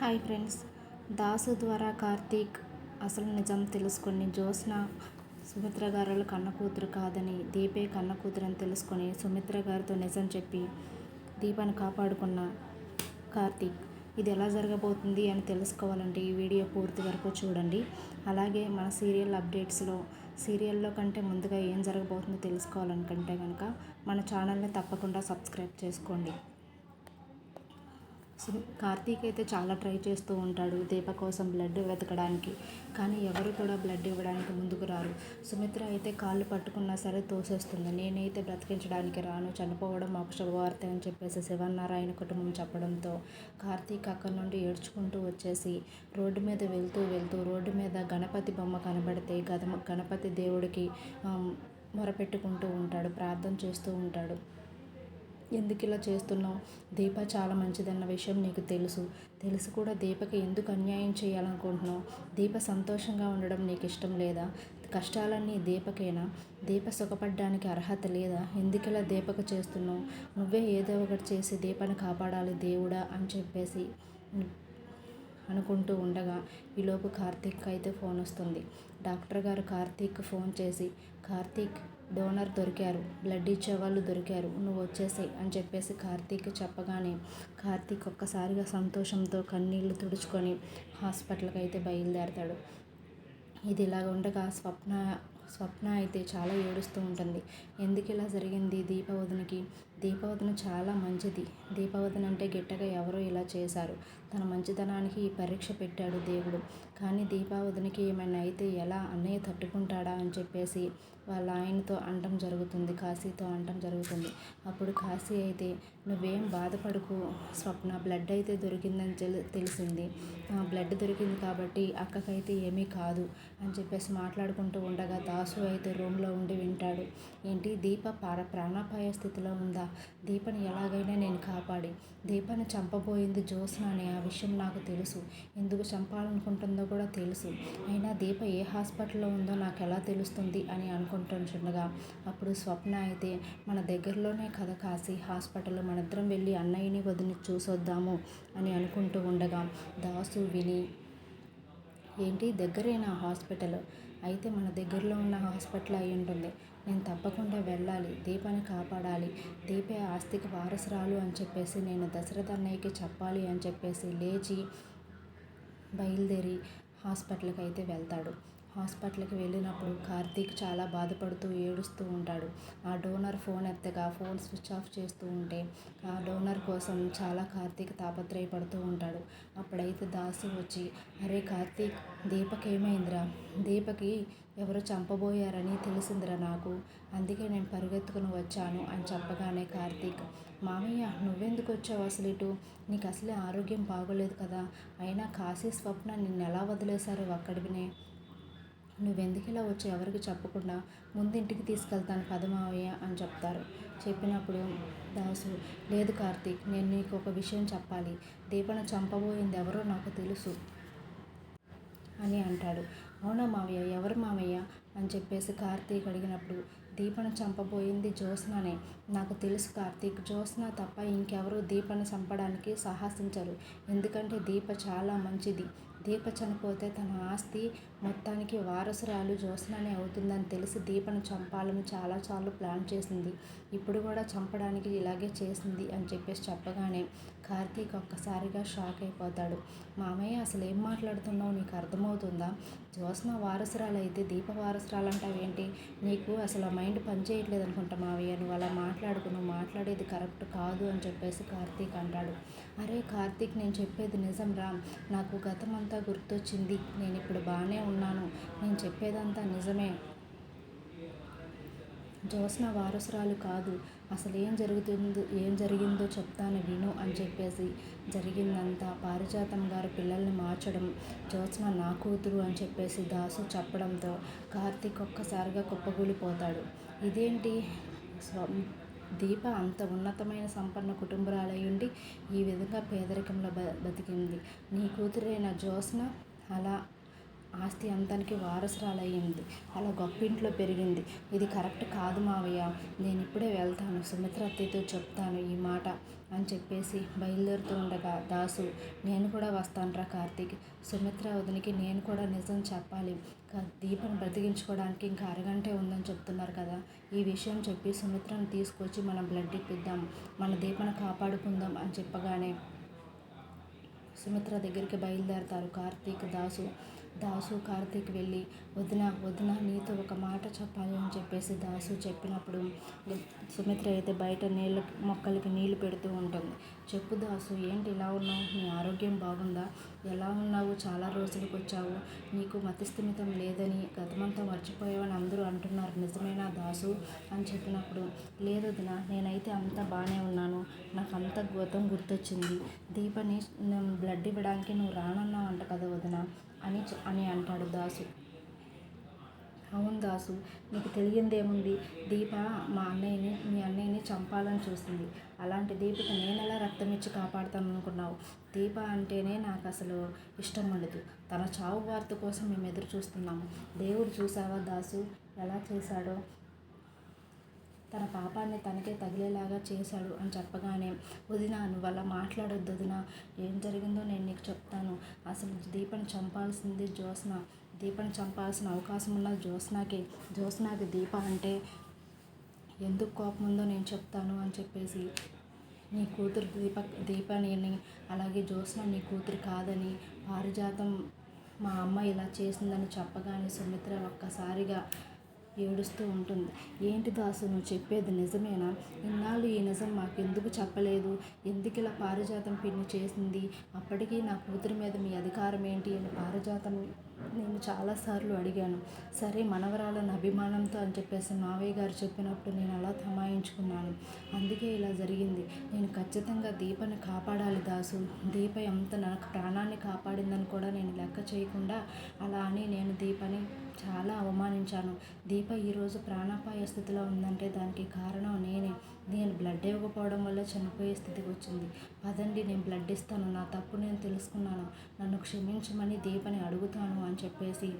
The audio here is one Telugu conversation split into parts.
Hi friends. దాసు ద్వారా కార్తీక్ అసలు నిజం తెలుసుకొని జ్యోత్స్న సుమిత్ర గారు కన్న కూతురు కాదని దీపే కన్న కూతురు అని తెలుసుకొని సుమిత్ర గారితో నిజం చెప్పి దీపాన్ని కాపాడుకున్న కార్తీక్ ఇది ఎలా జరగబోతుంది అని తెలుసుకోవాలంటే ఈ వీడియో పూర్తి వరకు చూడండి. అలాగే మన సీరియల్ అప్డేట్స్లో సీరియల్లో కంటే ముందుగా ఏం జరగబోతుందో తెలుసుకోవాలనుకుంటే కనుక మన ఛానల్ని తప్పకుండా సబ్స్క్రైబ్ చేసుకోండి. కార్తీక్ అయితే చాలా ట్రై చేస్తూ ఉంటాడు దీప కోసం బ్లడ్ వెతకడానికి. కానీ ఎవరు కూడా బ్లడ్ ఇవ్వడానికి ముందుకు రారు. సుమిత్ర అయితే కాళ్ళు పట్టుకున్నా సరే తోసేస్తుంది. నేనైతే బ్రతికించడానికి రాను. చనిపోవడం మాకు శుభవార్త అని చెప్పేసి శివనారాయణ కుటుంబం చెప్పడంతో కార్తీక్ అక్కడి నుండి ఏడ్చుకుంటూ వచ్చేసి రోడ్డు మీద వెళ్తూ వెళ్తూ రోడ్డు మీద గణపతి బొమ్మ కనబడితే గద గణపతి దేవుడికి మొరపెట్టుకుంటూ ఉంటాడు. ప్రార్థన చేస్తూ ఉంటాడు. ఎందుకు ఇలా చేస్తున్నావు? దీప చాలా మంచిదన్న విషయం నీకు తెలుసు. తెలుసు కూడా దీపకి ఎందుకు అన్యాయం చేయాలనుకుంటున్నావు? దీప సంతోషంగా ఉండడం నీకు ఇష్టం లేదా? కష్టాలన్నీ దీపకేనా? దీప సుఖపడడానికి అర్హత లేదా? ఎందుకు ఇలా దీపకు చేస్తున్నావు? నువ్వే ఏదో ఒకటి చేసి దీపాన్ని కాపాడాలి దేవుడా అని చెప్పేసి అనుకుంటూ ఉండగా ఈలోపు కార్తీక్ అయితే ఫోన్ వస్తుంది. డాక్టర్ గారు కార్తీక్ ఫోన్ చేసి కార్తీక్ డోనర్ దొరికారు. బ్లడ్ ఇచ్చే వాళ్ళు దొరికారు. నువ్వు వచ్చేసాయి అని చెప్పేసి కార్తీక్ చెప్పగానే కార్తీక్ ఒక్కసారిగా సంతోషంతో కన్నీళ్ళు తుడుచుకొని హాస్పిటల్కి అయితే బయలుదేరతాడు. ఇది ఇలాగ ఉండగా స్వప్న స్వప్న అయితే చాలా ఏడుస్తూ ఉంటుంది. ఎందుకు ఇలా జరిగింది దీపవదనకి దీపవదన చాలా మంచిది. దీపవదన అంటే గిట్టగా ఎవరో ఇలా చేశారు. తన మంచితనానికి ఈ పరీక్ష పెట్టాడు దేవుడు. కానీ దీపావదనికి ఏమైనా అయితే ఎలా అన్నయ్య తట్టుకుంటాడా అని చెప్పేసి వాళ్ళ ఆయనతో అంటం జరుగుతుంది. కాశీతో అంటం జరుగుతుంది. అప్పుడు కాశీ అయితే నువ్వేం బాధపడకు స్వప్న. బ్లడ్ అయితే దొరికిందని తెలి తెలిసింది. ఆ బ్లడ్ దొరికింది కాబట్టి అక్కకైతే ఏమీ కాదు అని చెప్పేసి మాట్లాడుకుంటూ ఉండగా దాసు అయితే రూమ్లో ఉండి వింటాడు. ఏంటి దీప పార ప్రాణాపాయ స్థితిలో ఉందా? దీపని ఎలాగైనా నేను కాపాడి దీపాన్ని చంపబోయింది జ్యోత్స్న అనే ఆ విషయం నాకు తెలుసు. ఎందుకు చంపాలనుకుంటుందో కూడా తెలుసు. అయినా దీప ఏ హాస్పిటల్లో ఉందో నాకు ఎలా తెలుస్తుంది అని అనుకుంటుండగా అప్పుడు స్వప్న అయితే మన దగ్గరలోనే కథ కాసి హాస్పిటల్ మనిద్దరం వెళ్ళి అన్నయ్యని వదిలి చూసొద్దాము అని అనుకుంటూ ఉండగా దాసు విని ఏంటి దగ్గరేనా హాస్పిటల్? అయితే మన దగ్గరలో ఉన్న హాస్పిటల్ అయి ఉంటుంది. నేను తప్పకుండా వెళ్ళాలి దీపాన్ని కాపాడాలి దీపే ఆస్తికి వారసురాలు అని చెప్పేసి నేను దశరథ అన్నయ్యకి చెప్పాలి అని చెప్పేసి లేచి బయలుదేరి హాస్పిటల్కి అయితే వెళ్తాడు. హాస్పిటల్కి వెళ్ళినప్పుడు కార్తీక్ చాలా బాధపడుతూ ఏడుస్తూ ఉంటాడు. ఆ డోనర్ ఫోన్ ఎత్తగా ఫోన్ స్విచ్ ఆఫ్ చేస్తూ ఉంటే ఆ డోనర్ కోసం చాలా కార్తీక్ తాపత్రయపడుతూ ఉంటాడు. అప్పుడైతే దాసు వచ్చి అరే కార్తీక్ దీపక్ ఏమైందిరా దీపకి ఎవరు చంపబోయారని తెలిసిందిరా నాకు. అందుకే నేను పరిగెత్తుకుని వచ్చాను అని చెప్పగానే కార్తీక్ మామయ్య నువ్వెందుకు వచ్చావు అసలు ఇటు? నీకు అసలే ఆరోగ్యం బాగోలేదు కదా. అయినా కాశీ స్వప్న నిన్ను ఎలా వదిలేశారు అక్కడివినే నువ్వెందుకు ఇలా వచ్చి ఎవరికి చెప్పకుండా ముందు ఇంటికి తీసుకెళ్తాను పదమావయ్య అని చెప్తారు. చెప్పినప్పుడు దాసు లేదు కార్తీక్ నేను నీకు ఒక విషయం చెప్పాలి. దీపను చంపబోయింది ఎవరో నాకు తెలుసు అని అంటాడు. అవునా మావయ్య ఎవరు మావయ్య అని చెప్పేసి కార్తీక్ అడిగినప్పుడు దీపను చంపబోయింది జ్యోత్స్ననే. నాకు తెలుసు కార్తీక్ జ్యోత్స్న తప్ప ఇంకెవరూ దీపను చంపడానికి సాహసించరు. ఎందుకంటే దీప చాలా మంచిది. దీప చనిపోతే తన ఆస్తి మొత్తానికి వారసురాలు జ్యోత్స్ననే అవుతుందని తెలిసి దీపను చంపాలని చాలాసార్లు ప్లాన్ చేసింది. ఇప్పుడు కూడా చంపడానికి ఇలాగే చేసింది అని చెప్పేసి చెప్పగానే కార్తీక్ ఒక్కసారిగా షాక్ అయిపోతాడు. మామయ్య అసలు ఏం మాట్లాడుతున్నావు? నీకు అర్థమవుతుందా? జ్యోత్స్న వారసురాలు అయితే దీప వారసురాలు అంటావేంటి నీకు అసలు మైండ్ పనిచేయట్లేదు అనుకుంటా మావయ్య. నువ్వు అలా మాట్లాడుకు నువ్వు మాట్లాడేది కరెక్ట్ కాదు అని చెప్పేసి కార్తీక్ అంటాడు. అరే కార్తీక్ నేను చెప్పేది నిజం రా. నాకు అంతా గుర్తొచ్చింది. నేను ఇప్పుడు బాగానే ఉన్నాను. నేను చెప్పేదంతా నిజమే. జ్యోత్స్న వారసురాలు కాదు. అసలు ఏం జరుగుతుందో ఏం జరిగిందో చెప్తాను విను అని చెప్పేసి జరిగిందంతా పారిజాతం గారు పిల్లల్ని మార్చడం జ్యోత్స్న నా కూతురు అని చెప్పేసి దాసు చెప్పడంతో కార్తీక్ ఒక్కసారిగా కుప్పగూలిపోతాడు ఇదేంటి? స్వ దీప అంత ఉన్నతమైన సంపన్న కుటుంబరాలై ఉండి ఈ విధంగా పేదరికంలో బ బతికింది. నీ కూతురైన జ్యోత్స్న అలా ఆస్తి అంతానికి వారసురాలయ్యింది. అలా గొప్ప ఇంట్లో పెరిగింది. ఇది కరెక్ట్ కాదు మావయ్య. నేను ఇప్పుడే వెళ్తాను. సుమిత్ర అత్తయ్యతో చెప్తాను ఈ మాట అని చెప్పేసి బయలుదేరుతూ ఉండగా దాసు నేను కూడా వస్తానురా కార్తీక్. సుమిత్ర వదినికి నేను కూడా నిజం చెప్పాలి. దీపం బ్రతికించుకోవడానికి ఇంకా అరగంటే ఉందని చెప్తున్నారు కదా. ఈ విషయం చెప్పి సుమిత్రను తీసుకొచ్చి మనం బ్లడ్ ఇప్పిద్దాం. మన దీపను కాపాడుకుందాం అని చెప్పగానే సుమిత్ర దగ్గరికి బయలుదేరతారు కార్తీక్ దాసు. దాసు కార్తీక్ వెళ్ళి వదిన వదిన నీతో ఒక మాట చెప్పాలి అని చెప్పేసి దాసు చెప్పినప్పుడు సుమిత్ర అయితే బయట నీళ్ళ మొక్కలకి నీళ్ళు పెడుతూ ఉంటుంది. చెప్పు దాసు ఏంటి ఇలా ఉన్నావు? నీ ఆరోగ్యం బాగుందా? ఎలా ఉన్నావు? చాలా రోజులకు వచ్చావు. నీకు మతిస్థిమితం లేదని గతమంతా మర్చిపోయావని అందరూ అంటున్నారు. నిజమేనా దాసు? అని చెప్పినప్పుడు లేదు వదిన నేనైతే అంతా బాగానే ఉన్నాను. నాకు అంత గోతం గుర్తొచ్చింది. దీపని బ్లడ్ ఇవ్వడానికి నువ్వు రానన్నావు అంట కదా వదిన. అని అని అంటాడు దాసు. అవును దాసు నీకు తెలియందేముంది? దీప మా అన్నయ్యని మీ అన్నయ్యని చంపాలని చూస్తుంది అలాంటి దీపకి నేను ఎలా రక్తం ఇచ్చి కాపాడుతాను అనుకున్నావు దీప అంటేనే నాకు అసలు ఇష్టం ఉండదు. తన చావు వార్త కోసం మేము ఎదురు చూస్తున్నాము. దేవుడు చూసావా దాసు? ఎలా చేశాడో? తన పాపాన్ని తనకే తగిలేలాగా చేశాడు అని చెప్పగానే వదిన నువ్వు అలా మాట్లాడొద్దు వదిన. ఏం జరిగిందో నేను నీకు చెప్తాను. అసలు దీపని చంపాల్సింది జ్యోత్స్న. దీపని చంపాల్సిన అవకాశం ఉన్న జ్యోత్స్నాకి. జ్యోత్స్నాకి దీప అంటే ఎందుకు కోపం ఉందో నేను చెప్తాను అని చెప్పేసి నీ కూతురు దీప దీపని అలాగే జ్యోత్స్న నీ కూతురు కాదని పారిజాతం మా అమ్మ ఇలా చేసిందని చెప్పగానే సుమిత్ర ఒక్కసారిగా ఏడుస్తూ ఉంటుంది. ఏంటి దాసు నువ్వు చెప్పేది నిజమేనా? ఇన్నాళ్ళు ఈ నిజం మాకెందుకు చెప్పలేదు? ఎందుకు ఇలా పారిజాతం పిన్ని చేసింది? అప్పటికీ నా కూతురి మీద మీ అధికారం ఏంటి? అని పారిజాతం నేను చాలాసార్లు అడిగాను. సరే మనవరాలను అభిమానంతో అని చెప్పేసి మావయ్య గారు చెప్పినప్పుడు నేను అలా తమాయించుకున్నాను. అందుకే ఇలా జరిగింది. నేను ఖచ్చితంగా దీపని కాపాడాలి దాసు. దీప ఎంత నాకు ప్రాణాన్ని కాపాడిందని కూడా నేను లెక్క చేయకుండా అలా అని నేను దీపని చాలా అవమానించాను. దీప ఈరోజు ప్రాణాపాయ స్థితిలో ఉందంటే దానికి కారణం నేనే. నేను బ్లడ్ ఇవ్వకపోవడం వల్ల చనిపోయే స్థితికి వచ్చింది. పదండి నేను బ్లడ్ ఇస్తాను. నా తప్పు నేను తెలుసుకున్నాను. నన్ను క్షమించమని దీపని అడుగుతాను అని చెప్పేసి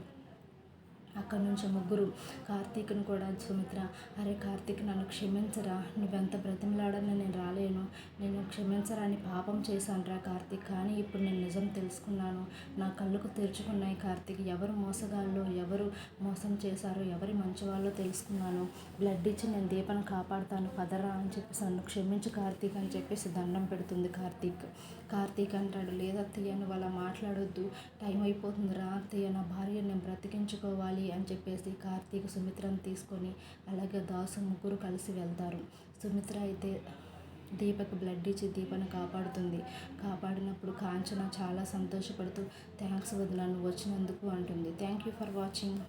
అక్కడి నుంచి ముగ్గురు కార్తీక్ని కూడా సుమిత్ర అరే కార్తీక్ నన్ను క్షమించరా. నువ్వెంత బ్రతిమలాడని నేను రాలేను. నేను క్షమించరా అని పాపం చేశానురా కార్తీక్. కానీ ఇప్పుడు నేను నిజం తెలుసుకున్నాను. నా కళ్ళకు తెరుచుకున్నాయి కార్తీక్. ఎవరు మోసగాళ్ళు ఎవరు మోసం చేశారో ఎవరి మంచివాళ్ళో తెలుసుకున్నాను. బ్లడ్ ఇచ్చి నేను దీపను కాపాడుతాను. పదరా అని చెప్పేసి నన్ను క్షమించు కార్తీక్ అని చెప్పేసి దండం పెడుతుంది కార్తీక్. కార్తీక్ అంటాడు లేదా నువ్వు అలా మాట్లాడొద్దు. టైం అయిపోతుంది రా అత్తయ్య. నా భార్య నేను బ్రతికించుకోవాలి. అని చెప్పేసి కార్తీక్ సుమిత్రను తీసుకొని అలాగే దాసు ముగ్గురు కలిసి వెళ్తారు. సుమిత్ర అయితే దీపకు బ్లడ్ ఇచ్చి దీపను కాపాడుతుంది. కాపాడినప్పుడు కాంచన చాలా సంతోషపడుతూ థ్యాంక్స్ వదిన నువ్వు వచ్చినందుకు అంటుంది. Thank you for watching